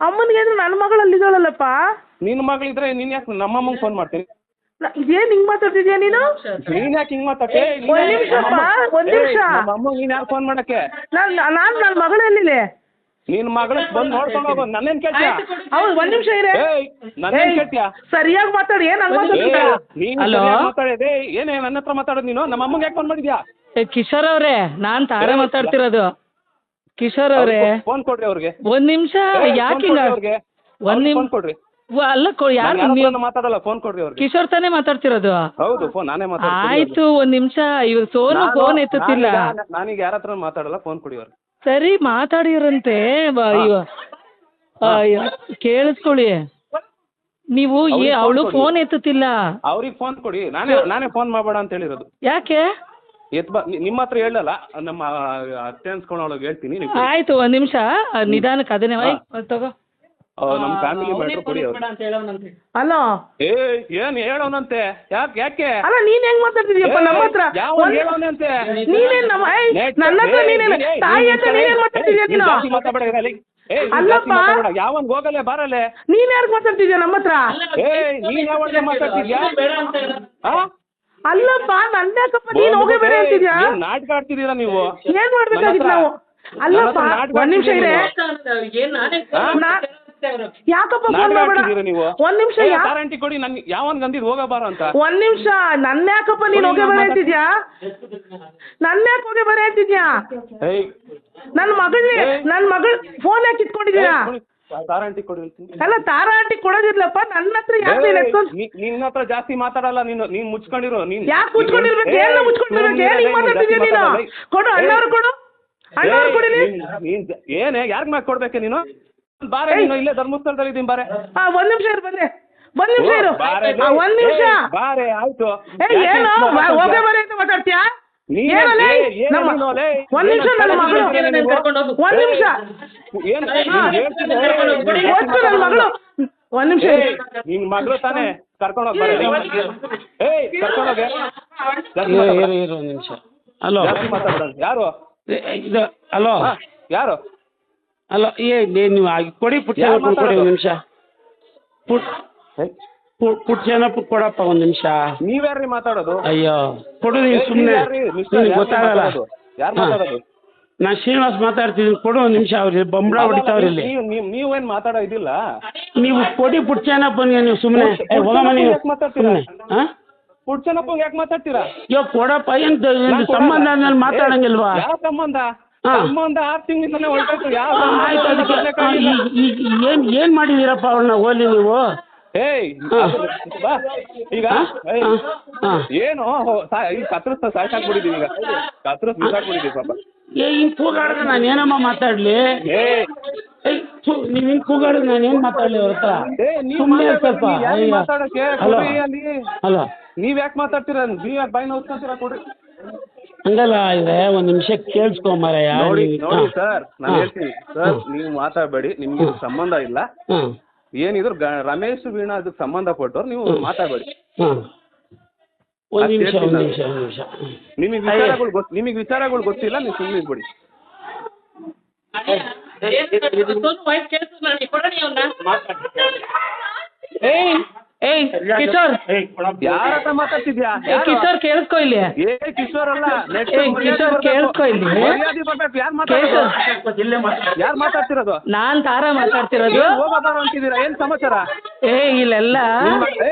ಅಮ್ಮನಿಗೆ ಅಂದ್ರೆ ನನ್ನ ಮಗಳು ಅಲ್ಲಿದ್ದಾಳಲ್ಲಪ್ಪ ನಿನ್ನ ಮಗಳಿದ್ರೆ ನೀನ್ ಯಾಕೆ ನಮ್ಮ ಅಮ್ಮಂಗೆ ಫೋನ್ ಮಾಡ್ತೀನಿ ನ- ಇದೇನ್ ಹಿಂಗ್ ಮಾತಾಡ್ತಿದ್ಯಾ ನೀನು? ನೀನ್ ಯಾಕೆ ಹಿಂಗ್ ಮಾತಾಡ್ತೇ? ಒಂದ್ ನಿಮಿಷ ಒಂದ್ ನಿಮಿಷ. ಅಮ್ಮ ನೀನ್ ಯಾರು ಫೋನ್ ಮಾಡಕ್ಕೆ? ನಾನ್ ನಾನು ನನ್ನ ಮಗಳು ಎಲ್ಲಿದೆ? ನಿನ್ ಮಗಳ ಬಂದು ನೋಡ್ಕೊಂಡು ಹೋಗೋ ನನ್ನೇನ್ ಕೇಳ್ತೀಯ? ಹೌದು ಒಂದ್ ನಿಮಿಷ ಇರೇ. ಏಯ್ ನನ್ನೇನ್ ಕೇಳ್ತೀಯ? ಸರಿಯಾಗಿ ಮಾತಾಡಿ ಏನ್ ಹಂಗ್ ಮಾತಾಡ್ತಿದ್ಯಾ ನೀನ್ Hello? ಮಾತಾಡಿದೆ ಏನೇ ನನ್ನ ಹತ್ರ ಮಾತಾಡೋದು ನೀನು? ನಮ್ಮ ಅಮ್ಮಂಗೆ ಯಾಕೆ ಫೋನ್ ಮಾಡಿದ್ಯಾ? ಏ ಕಿಶೋರ್ ಅವರೇ ನಾನ್ ತಾರೆ ಮಾತಾಡ್ತಿರೋದು. ಕಿಶೋರ್ ಅವರೇ. ಫೋನ್ ಕೊಡ್ರಿ ಅವ್ರಿಗೆ. ಒಂದ್ ನಿಮಿಷ ಯಾಕೆ ಹಿಂಗ ಅವ್ರಿಗೆ. ಒಂದ್ ನಿಮ್ ಫೋನ್ ಕೊಡ್ರಿ. ವ- ಅಲ್ಲ ಕೊ- ಯಾರು ನಾನು ನೀವು ಮಾತಾಡಲ್ಲ ಫೋನ್ ಕೊಡ್ರಿ ಅವ್ರಿಗೆ. ಕಿಶೋರ್ ತಾನೇ ಮಾತಾಡ್ತಿರೋದು? ಹೌದು ಫೋನ್ ನಾನೇ ಮಾತಾಡ್ತೀನಿ ಆಯ್ತು ಒಂದ್ ನಿಮಿಷ ಇವ್ರ ಸೋನು ಫೋನ್ ಎತ್ತುತ್ತಿಲ್ಲ. ನಾನೀಗ ಯಾರ ಹತ್ರ ಮಾತಾಡಲ್ಲ ಫೋನ್ ಕೊಡಿ ಅವ್ರಿಗೆ. ಸರಿ ಮಾತಾಡಿರಂತೆ ಬ- ಇವ- ಅಯ್ಯೋ, ಕೇಳಿಸ್ಕೊಳ್ಳಿ. ನೀವು ಅವ್ರಿಗೆ phone ಅವಳು ಕೊಡಿ. ಫೋನ್ ಎತ್ತುತ್ತಿಲ್ಲ. ಅವ್ರಿಗೆ ಫೋನ್ ಕೊಡಿ. ನಾನೇ ನಾನೇ ಫೋನ್ ಮಾಡಬೇಡ ಅಂತ ಹೇಳಿರೋದು. ಯಾಕೆ? ಎತ್ ಬಾ ನಿಮ್ಮ ಹತ್ರ ಹೇಳಲ್ಲ ನಮ್ಮ ಅತ್ತೆ ಅನ್ಸ್ಕೊಳೊಳಗೆ ಹೇಳ್ತೀನಿ ನೀವು ಆಯ್ತು ಒಂದ್ ನಿಮಿಷ ನಿಧಾನಕ್ಕೆ ಅದನ್ನೇ ವೈ ತಗೋ. ನಮ್ಮ ಫ್ಯಾಮಿಲಿ ಮ್ಯಾಟ್ರ್ ಕೊಡಿ ಅವ್ರು ಏ ಏನ್ ಹೇಳೋನಂತೆ? ಯಾಕೆ ಯಾಕೆ? ಅಲ್ಲ ನೀನ್ ಹೆಂಗ್ ಮಾತಾಡ್ತಿದ್ಯಪ್ಪ ನಮ್ಮ ಹತ್ರ? ಯಾವ ಹೇಳೋನಂತೆ? ನೀನೇನ್ ನಮ್ಮ ಏಯ್, ನನ್ನ ಹತ್ರ ನೀನೇನ್ ತಾಯಿ ಹತ್ರ ನೀನೇನ್ ಮಾತಾಡ್ತಿದ್ಯಾ ನೀನು? ಮಾತಾಡ ಅಲ್ಲಪ್ಪ. ಯಾವನ್ ಹೋಗಲೆ ಬಾರಲೆ ನೀನ್ ಯಾರ್ಗ್ ಮಾತಾಡ್ತಿದ್ಯಾ ನಮ್ಮ ಹತ್ರ? ಏ ನೀನ್ ಯಾವಾಗ ಮಾತಾಡ್ತಿದ್ಯಾ? ಆ? ಅಲ್ಲಪ್ಪ ನನ್ನ ಯಾಕಪ್ಪ? ನೀನ್ ಹೋಗೇ ಬೇರೆ ಅಂತಿದ್ಯಾ? ನಾಟಕ ಆಡ್ತಿದ್ದೀರಾ ನೀವು? ಏನ್ ಮಾಡ್ಬೇಕಾಗಿತ್ತು ನಾವು? ಅಲ್ಲಪ್ಪ ಒಂದ್ ನಿಮಿಷ ಇದೆ ಯಾಕಪ್ಪ ಫೋನ್ ನೀವು? ಒಂದ್ ನಿಮಿಷ ಗ್ಯಾರಂಟಿ ಕೊಡಿ ನನ್ ಯಾವನ್ ಗಂದಿದ್ ಹೋಗಬಾರ ಅಂತ. ಒಂದ್ ನಿಮಿಷ ನನ್ನ ಯಾಕಪ್ಪ ನೀನ್ ಹೋಗಿ ಬೇರೆ ಅಂತಿದ್ಯಾ? ನನ್ನ ಯಾಕೆ ಹೋಗೇ ಬೇರೆ ಅಂತಿದ್ಯಾ? ನನ್ ನನ್ನ ಮಗಳಿಗೆ ನನ್ ಮಗಳ ಫೋನ್ ಯಾಕೆ ಇಟ್ಕೊಂಡಿದ್ದೀರಾ ಗ್ಯಾರಂಟಿ ಕೊಡಿ. ಅಲ್ಲ ತಾರಾಟಿ ಕೊಡೋದಿಲ್ಲಪ್ಪ ನನ್ನ ಹತ್ರ ಯಾಕೆ ನೀನ್ ಎತ್ಕೊಂಡ್ ನೀ- ನಿನ್ನ ಹತ್ರ ಜಾಸ್ತಿ ಮಾತಾಡಲ್ಲ ನೀನು ನೀನ್ ಮುಚ್ಕೊಂಡಿರು ನೀನ್ ಯಾಕೆ ಮುಚ್ಕೊಂಡಿರ್ಬೇಕು? ಏ, ಏನ ಮುಚ್ಕೊಂಡಿರ್ಬೇಕು? ನೀನ್ ಏನ್ ಹಿಂಗ್ ನೀನ್ ಮಾತಾಡ್ತಿದ್ಯಾ ಜಾಸ್ತಿ ನೀನು? ಮಾತಾಡಲ್ಲ. ಕೊಡು ಅಣ್ಣವ್ರು ಕೊಡು. ಅಣ್ಣವ್ರು ಕೊಡಿ ಕೊಡಿಲಿ. ನೀನ್- ನೀನ್ ಜ- ಏನೇ ಯಾರ್ಗ್ ಮ್ಯಾಕ್ ಕೊಡ್ಬೇಕೆ ನೀನು? ಬಾರೆ ಏಯ್. ನೀನು ಇಲ್ಲೇ ಧರ್ಮಸ್ಥಳದಲ್ಲಿ ಇದೀನಿ ಬಾರೆ. ಹಾ ಒಂದ್ ನಿಮಿಷ ಇರು ಬಂದೆ ಒಂದ್ ನಿಮಿಷ ಇರು. ಬಾರೆ ಆ, ಒಂದ್ ನಿಮಿಷ. ಏಯ್, ಬಾರೆ ಆಯ್ತು. ಏ ಯಾಕೆ ಏನು? ಇಷ್ಟ್ ಮಾತಾಡ್ತೀಯ? ಹೋಗೇ ಬರೀ ಅಂತ ಮಾತಾಡ್ತೀಯಾ? ಒಂದ್ ನಿಮಿಷ ನನ್ನ ಮಗಳು? ಒಂದ್ ನಿಮಿಷ. ಏ, ನನ್ನ ಮಗಳು. ಒಂದ್ ನಿಮಿಷ. ನಿನ್ ಮಗಳು ತಾನೇ ಏಯ್ ಕರ್ಕೊಂಡು ಹೋಗೆ. ಜಾಸ್ತಿ ಇರು ಮಾತಾಡ್ಬೇಡ. ಇರು ಇರು ಒಂದು ನಿಮಿಷ. ಹಲೋ. ಯಾರು? ಇದು ಹಲೋ. ಯಾರು? ಹಲೋ ಏ ನೀವು ಆಗಿ- ಕೊಡಿ ಪುಟ್ಟ ಕೊಡಿ ಒಂದ್ ನಿಮಿಷ. ಪುಟ್ ಪುಟ್ ಪುಟ್ಟ ಜನ ಪುಟ್ ಕೊಡಪ್ಪ ಒಂದು ನಿಮಿಷ. ನೀವ್ಯಾರ್ರಿ ಮಾತಾಡೋದು? ಅಯ್ಯೋ ಕೊಡು ನೀನು ಸುಮ್ನೆ. ಸುಮ್ಮನೆ ನಿನಗೆ ಗೊತ್ತಾಗಲ್ಲ? ಯಾರ್ ಮಾತಾಡೋದು? ನಾನು ಶ್ರೀನಿವಾಸ್ ಮಾತಾಡ್ತಿದ್ದೀನಿ. ಕೊಡು ಒಂದು ನಿಮಿಷ ಅವ್ರಿ ಬಂಬಳ ಹೊಡಿತಾವ್ರಿ ಇಲ್ಲಿ. ನೀವು ನೀವು ನೀವೇನ್ ಮಾತಾಡೋ ಇದಿಲ್ಲ. ನೀವು ಕೊಡಿ ಜನ ಬನ್ನಿ ನೀವು ಸುಮ್ಮನೆ ಸುಮ್ನೆ. ಹೋಗಮ್ಮ ನೀವು ಯಾಕ್ ಮಾತಾಡ್ತೀರಾ? ಸುಮ್ಮನೆ ಹಾಂ ಪುಡ್ಚನಪ್ಪ ಯಾಕೆ ಮಾತಾಡ್ತೀರಾ? ಅಯ್ಯೋ ಕೊಡಪ್ಪ ಏನು ಸಂಬಂಧ ಮೇಲೆ ಮಾತಾಡಂಗಿಲ್ವಾ? ಯಾವ ಸಂಬಂಧ. ಸಂಬಂಧ ಆರು ತಿಂಗಳಿಂದಾನೆ ಏನ್ ಯಾವ ಸಂಬಂಧ? ಆಯ್ತು ಅದಕ್ಕೆ ಏನು ಏನು ಮಾಡಿದ್ದೀರಪ್ಪ ಅವ್ರನ್ನ ಹೋಲಿ ನೀವು? ಏಯ್. ಬಾ. ಈಗ. ಏನು? ಈಗ ಕತ್ರಸ್ ಸಾಯ್ಸಾಕ್ಬಿಟ್ಟಿದೀವಿ ಈಗ. ಕತ್ರಸ್ ಬಿಸಾಕ್ಬಿಟ್ಟಿದೀವಿ ಪಾಪ. ಏ ಹಿಂಗ್ ಕೂಗಾಡಿದ್ರೆ ನಾನು ಏನಮ್ಮ ಮಾತಾಡ್ಲಿ? ಏ ಥು, ನೀವ್ ಹಿಂಗ್ ಕೂಗಾಡಿದ್ರೆ ನಾನು ಏನ್ ಮಾತಾಡ್ಲಿ ಅವ್ರ ಹತ್ರ? ಮಾತಾಡ್ಬೇಡಿ, ಸ್ವಲ್ಪ. ಮಾತಾಡಕ್ಕೆ? ಅಲ್ಲಿ. ನೀವ್ ಯಾಕೆ ಮಾತಾಡ್ತೀರ? ನೀವ್ ಯಾಕೆ ಬಾಯಿ ನೋಡ್ಕೊಂತೀರ ಕೊಡ್ರಿ. ಹಂಗಲ್ಲ ಇದೆ ಒಂದ್ ನಿಮಿಷ ಕೇಳಿಸ್ಕೊ ಮಾರಾಯ. ನೋಡಿ ನೋಡಿ ಸರ್ ನಾನು. ಹೇಳ್ತೀನಿ. ಸರ್ ನೀವು ಮಾತಾಡಬೇಡಿ ನಿಮ್ಗೆ ಸಂಬಂಧ ಇಲ್ಲ. ಏನಿದ್ರು ಗ- ರಮೇಶ್ ವೀಣಾ ಅದಕ್ಕೆ ಸಂಬಂಧಪಟ್ಟವ್ರು ನೀವು ಮಾತಾಡಬೇಡಿ ಹಾ ಒಂದ್ ನಿಮಿಷ ಒಂದ್ ನಿಮಿಷ ನಿಮಗೆ ವಿಚಾರಗಳು ಗೊತ್ತು ನಿಮಗೆ ವಿಚಾರಗಳು ಗೊತ್ತಿಲ್ಲ ನೀವು ಸುಮ್ಮನೆ ಇದ್ಬಿಡಿ ಏಯ್ ಏಯ್ ಕಿಶೋರ್. ಯಾರ ಹತ್ರ ಮಾತಾಡ್ತಿದ್ಯಾ? ಏ, ಕಿಶೋರ್ ಕೇಳಿಸ್ಕೊ ಇಲ್ಲಿ. ಏ ಕಿಶೋರ್ ಅಲ್ಲ ಏ, ಕಿಶೋರ್ ಕೇಳಿಸ್ಕೊ ಇಲ್ಲಿ. ಮರ್ಯಾದೆ ಬರ್ಬೇಕು. ಯಾರು ಮಾತಾಡೋದು ಯಾರು ಮಾತಾಡ್ತಿರೋದು? ನಾನ್ ತಾರಾ ಮಾತಾಡ್ತಿರೋದು. ಹೋಗೋ ಅಂತಿದ್ದೀರಾ? ಏನ್ ಸಮಾಚಾರ? ಏ ಇಲ್ಲೆಲ್ಲ ಏ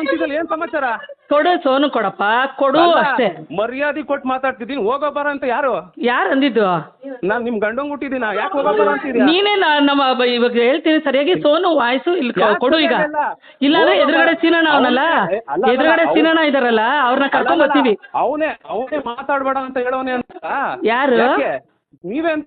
ಅಂತಿದ್ದಲ್ಲ ಏನ್ ಸಮಾಚಾರ? ಕೊಡು ಸೋನು ಕೊಡಪ್ಪ ಕೊಡು ಅಷ್ಟೇ. ಮರ್ಯಾದೆ ಕೊಟ್ಟು ಮಾತಾಡ್ತಿದ್ದೀನಿ ಹೋಗಬಾರ ಅಂತ ಯಾರು? ಯಾರು ಅಂದಿದ್ದು? ನಾನ್ ನಿಮ್ ಗಂಡಂಗ್ ಹುಟ್ಟಿದೀನ ಯಾಕೆ ಹೋಗಬಾರ ಅಂತಿದ್ಯಾ? ನೀನೇ ನಾ- ನಮ್ಮ ಬ- ಇವಾಗ ಹೇಳ್ತೀನಿ ಸರಿಯಾಗಿ ಸೋನು ವಾಯ್ಸು ಇಲ್ಲಿ ಕೊ- ಯಾಕ್ ಕೊಡು ಈಗ. ಇಲ್ಲ ಇಲ್ಲಾಂದ್ರೆ ಹೋಗಮ್ಮ. ಎದುರುಗಡೆ ಸೀನಣ್ಣ ಅವನಲ್ಲ? ಅವ್ನೇ- ಅಲ್ಲ, ಅಲ್ಲ, ಎದುರುಗಡೆ ಅವ್ನು- ಸೀನಣ್ಣ ಇದಾರಲ್ಲ ಅವ್ರನ್ನ ಕರ್ಕೊಂಡ್ ಬರ್ತೀವಿ. ಅವನೇ ಅವನೇ ಮಾತಾಡ್ಬೇಡ ಅಂತ ಹೇಳೋನೆ ಅಂತ. ಯಾರು? ಯಾಕೆ? ನೀವೇ ಅಂತ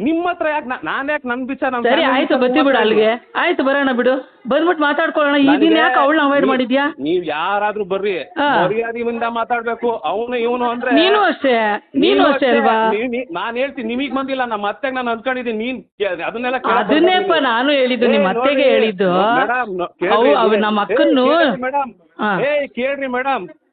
ನಿಮ್ಮ ಹತ್ರ ಯಾಕೆ ನಾನ್ ಯಾಕೆ ನನ್ ವಿಚಾರ ಸರಿ ಆಯ್ತು ಬತ್ತಿ ಬಿಡು ಅಲ್ಲಿಗೆ. ಆಯ್ತು ಬರೋಣ ಬಿಡು. ಬಂದ್ಬಿಟ್ಟು ಮಾತಾಡ್ಕೊಳ್ಳೋಣ. ಈ ದಿನ ಯಾಕೆ ಅವಳನ್ನ ಅವಾಯ್ಡ್ ಮಾಡಿದ್ಯಾ? ನೀವ್ ಯಾರಾದ್ರೂ ಬರ್ರಿ. ಮರ್ಯಾದೆಯಿಂದ ಮಾತಾಡ್ಬೇಕು. ಅವನು ಇವನು ಅಂದ್ರೆ ನೀನು ಅಷ್ಟೇ. ನೀನು ಅಷ್ಟೇ ಅಲ್ವಾ? ನಾನ್ ಹೇಳ್ತೀನಿ ನಿಮಗ್ ಬಂದಿಲ್ಲ. ನಮ್ಮ ಅತ್ತೆಗ್ ನಾನು ಅನ್ಕೊಂಡಿದ್ದೀನಿ ನೀನ್ ಅದನ್ನೆಲ್ಲ ಅದನ್ನೇಪ್ಪ ನಾನು. ಹೇಳಿದ್ದು ನಿಮ್ಮ ಅತ್ತೆಗೆ ಹೇಳಿದ್ದು. ನಮ್ಮ ಅಕ್ಕನ್ನು ಹಾ. ಕೇಳ್ರಿ ಮೇಡಮ್.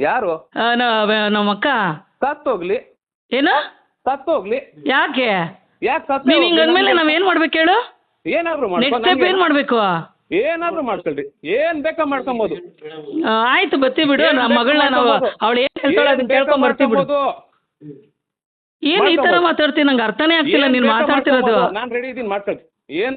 ಯಾರು? ನಮ್ಮ ಅಕ್ಕ ಸತ್ತೋಗ್ಲಿ. ಏನು? ಸತ್ತೋಗ್ಲಿ. ಯಾಕೆ? ಯಾಕೆ ಸತ್ತ ನೀವ್ ಏನ್ ಮಾಡ್ಬೇಕು ಹೇಳು? ಏನಾದ್ರು ನೆಕ್ಸ್ಟ್ ಸ್ಟೆಪ್ ಏನ್ ಮಾಡ್ಬೇಕು? ಏನಾದ್ರು ಮಾಡ್ಕೊಳ್ರಿ. ಏನ್ ಬೇಕಾ ಮಾಡ್ಕೊಬೋದು. ಆ, ಆಯ್ತು ಬತ್ತಿ ಬಿಡು. ಏನ್ ನಮ್ಮ ಮಗಳನ್ನ ನಾವು ಮಾಡ್ಕೊಬೋದು. ಅವಳು ಏನ್ ಹೇಳ್ತಾಳೆ ಅದನ್ನ ಕೇಳ್ಕೊಂಡ್ ಬರ್ತೀವಿ ಬಿಡು. ಏನ್ ಈ ತರ. ಮಾತಾಡ್ತೀನಿ ನಂಗೆ ಅರ್ಥನೇ ಆಗ್ತಿಲ್ಲ ನೀನ್ ಮಾತಾಡ್ತಿರೋದು. ನಾನು ರೆಡಿ ಇದೀನಿ ಮಾಡ್ಕೊಳ್ರಿ ಏನ್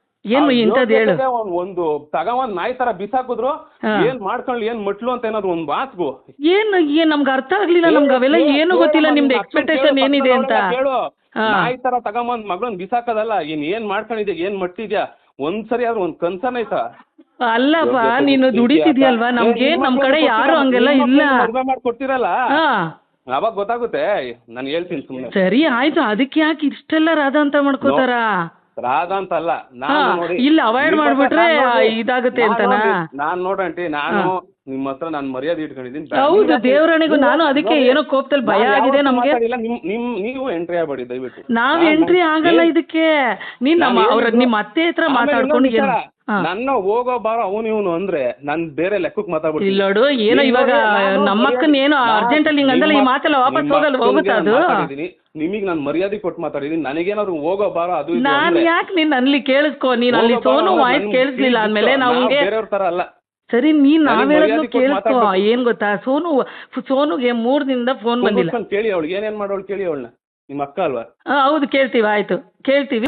ಏನ್ ಇಂಥದ್ದು ಹೇಳು. ಒಂದ್- ತಗೊಂಡ್ ನಾಯಿ ತರ ಬಿಸಾಕಿದ್ರು. ಏನ್ ಮಾಡ್ಕೊಂಡ್ ಏನ್ ಮಟ್ಲು ಅಂತ ಏನಾದ್ರು ಒಂದ್ ಮಾತು ಏನು ಏನ್ ನಮ್ಗೆ ಅರ್ಥ ಆಗ್ಲಿಲ್ಲ ನಮ್ಗೆ ಅವೆಲ್ಲ ಏನು ಗೊತ್ತಿಲ್ಲ ನಿಮ್ದು ಎಕ್ಸ್ಪೆಕ್ಟೇಷನ್ ಏನಿದೆ ಅಂತ. ಹೇಳು ನಾಯಿ ತರ ತಗೊಂಬಂದ್ ಮಗಳನ್ ಬಿಸಾಕದಲ್ಲ ಏನ್ ಏನ್ ಮಾಡ್ಕೊಂಡಿದ್ಯಾ ಏನ್ ಮಟ್ಟಿದ್ಯಾ ಒಂದ್ಸರಿ ಆದ್ರೂ ಒಂದ್ ಕನ್ಸನ್ ಆಯ್ತಾ? ಅಲ್ಲಪ್ಪ ನೀನು? ದುಡಿತಿದ್ಯಲ್ವಾ? ನಮ್ಗೆ ನಮ್ ಕಡೆ ಯಾರು ಹಂಗೆಲ್ಲ ಇಲ್ಲ. ಮಾಡ್ಕೊಡ್ತೀರಲ್ಲ? ಅವಾಗ ಗೊತ್ತಾಗುತ್ತೆ. ನಾನು ಹೇಳ್ತೀನಿ ಸುಮ್ಮನೆ ಸರಿ ಆಯ್ತು. ಅದಕ್ಕೆ ಯಾಕೆ ಇಷ್ಟೆಲ್ಲ ರಾಧ ಅಂತ ಮಾಡ್ಕೋತಾರ ರಾಧ ಅಂತ ಅಲ್ಲ ನಾನು ಹಾ, ನೋಡಿ ಇಲ್ಲ, avoid ನಿಮ್ಮ ಹತ್ರ ಮಾಡ್ಬಿಟ್ರೆ ನಾನ್ ನೋಡಿ- ಇದಾಗುತ್ತೆ ನಾನ್ ಅಂತನಾ? ನೋಡಿ- ನಾನ್ ನೋಡಂಟಿ ನಾನು ನಿಮ್ಮ ಹತ್ರ ನಾನು ಮರ್ಯಾದೆ ಇಟ್ಕೊಂಡಿದ್ದೀನಿ. ಹೌದು ದೇವರಣಿಗೂ ನಾನು ಅದಕ್ಕೆ ಏನೋ ಕೋಪದಲ್ಲಿ ಭಯ ಆಗಿದೆ ನಮ್ಗೆ. ನಿಮ್ ನಿಮ್ ನೀವು ಎಂಟ್ರಿ ಆಗ್ಬೇಡಿ ದಯವಿಟ್ಟು. ನಾವ್ ನಾನ್ ಎಂಟ್ರಿ ಆಗಲ್ಲ ಇದಕ್ಕೆ. ನೀನ್ ನಮ್ಮ ನಾನು ಅವ್ರ ಹೇಳಿದ್ದು- ನಿಮ್ಮ ಅತ್ತೆ ಹತ್ರ ಆಮೇಲೆ ಮಾತಾಡ್ಕೊಂಡು ಇನ್ನೊಂದ್ ಏನು ವಿಚಾರ, ಹಾ. ನನ್ನ ಹೋಗೋ ಬಾರೋ ಅವನು ಇವನು ಅಂದ್ರೆ ನನ್ ಬೇರೆ ಲೆಕ್ಕಕ್ಕೆ ಮಾತಾಡ್ಬಿಡ್ತೀನಿ. ಇಲ್ಲೋಡು ಏನೋ ಇವಾಗ ನಮ್ಮಕ್ಕನ ಏನೋ ಅರ್ಜೆಂಟ್ ಅಲ್ಲಿ ಹಿಂಗಂದಲ್ಲ ಈ ಮಾತೆಲ್ಲ ವಾಪಸ್ ಹೋಗಲ್ಲ ಹೋಗುತ್ತಾ ಅದು. ನಿಮಗೆ ನಾನು ಮರ್ಯಾದೆ ಕೊಟ್ಟು ಮಾತಾಡಿದೀನಿ ನನಗೇನಾದ್ರು ಹೋಗೋ ಬಾರೋ ಅದು ನಾನು ಯಾಕೆ ನೀನ್ ಅಲ್ಲಿ ಕೇಳಿಸ್ಕೋ ನೀನ್ ಅಲ್ಲಿ ಸೋನು ವಾಯ್ಸ್ ಕೇಳಿಸ್ಲಿಲ್ಲ ಅಂದ್ಮೇಲೆ. ನಾವು ಬೇರೆಯವ್ರ ತರ ಅಲ್ಲ. ಸರಿ ನೀನ್ ನಾವ್ ಹೇಳೋದು ಕೊಟ್ಟು ಏನ್ ಗೊತ್ತಾ? ಸೋನು ಸೋನುಗೆ ಮೂರ್ ದಿನದ ಫೋನ್ ಬಂದಿಲ್ಲ. ಕೇಳಿ ಅವಳಿಗೆ ಏನೇನ್ ಮಾಡೋಳು ಕೇಳಿ ಅವಳನ್ನ. ನಿಮ್ಮ ಅಕ್ಕ ಅಲ್ವಾ? ಹೌದು ಕೇಳ್ತೀವಿ ಆಯ್ತು. ಕೇಳ್ತೀವಿ